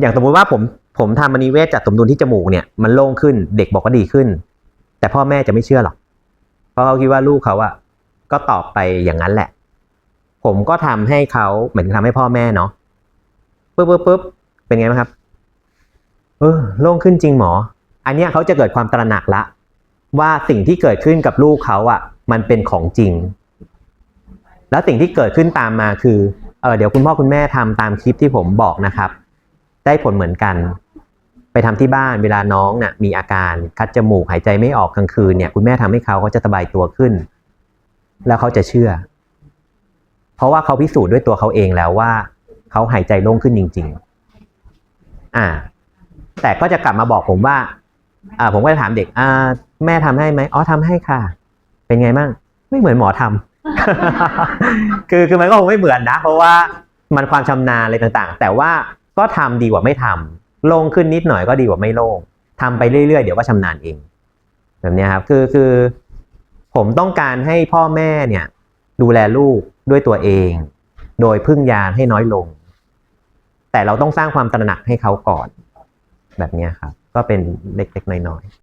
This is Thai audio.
อย่างสมมุติว่าผมผมทำมณีเวชจัดสมดุลที่จมูกเนี่ยมันโล่งขึ้นเด็กบอกว่าดีขึ้น แต่พ่อแม่จะไม่เชื่อหรอก เพราะเขาคิดว่าลูกเขาอะก็ตอบไปอย่างนั้นแหละ ผมก็ทำให้เขาเหมือนทำให้พ่อแม่เนาะปุ๊บปุ๊บปุ๊บเป็นไงบ้างครับ เออโล่งขึ้นจริงหมอ อันเนี้ยเขาจะเกิดความตระหนักละ ว่าสิ่งที่เกิดขึ้นกับลูกเขาอะมันเป็นของจริง แล้วสิ่งที่เกิดขึ้นตามมาคือเออเดี๋ยวคุณพ่อคุณแม่ทำตามคลิปที่ผมบอกนะครับ ได้ผลเหมือนกัน ไปทำที่บ้านเวลาน้องน่ะมีอาการคัดจมูกหายใจไม่ออกกลางคืนเนี่ยคุณแม่ทำให้เขาเขาจะสบายตัวขึ้น แล้วเขาจะเชื่อ เพราะว่าเขาพิสูจน์ด้วยตัวเขาเองแล้วว่าเขาหายใจโล่งขึ้นจริง ๆ อ่า แต่ก็จะกลับมาบอกผมว่า อ่า ผมก็จะถามเด็ก อ่า แม่ทำให้ไหมอ๋อทำให้ค่ะ เป็นไงมั่งไม่เหมือนหมอทำคือคือมันก็คงไม่เหมือนนะ เพราะว่ามันความชำนาญอะไรต่างๆ แต่ว่า ก็ทำดีกว่าไม่ทำโล่งขึ้นนิดหน่อยก็ดีกว่าไม่โล่งทำไปเรื่อยๆ เดี๋ยวก็ชำนาญเอง แบบนี้ครับคือคือ ผมต้องการให้พ่อแม่เนี่ย ดูแลลูกด้วยตัวเอง โดยพึ่งยาให้น้อยลง แต่เราต้องสร้างความตระหนักให้เขาก่อน แบบนี้ครับ ก็เป็นเล็กๆน้อยๆ